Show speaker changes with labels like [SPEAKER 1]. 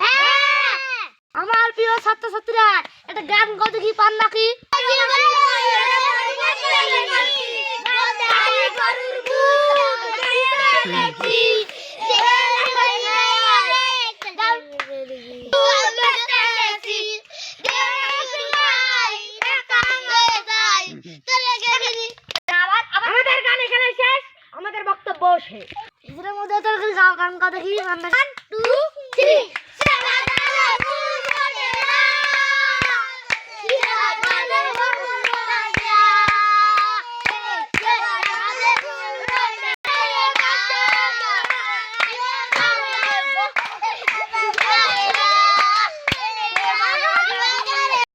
[SPEAKER 1] হ্যাঁ। আমার প্রিয় ছাত্রছাত্রীরা একটা গান কত কি পান নাকি? আমাদের বক্তব্য শেষ এদের মধ্যে তোর গান কথা কি গান টু থ্রি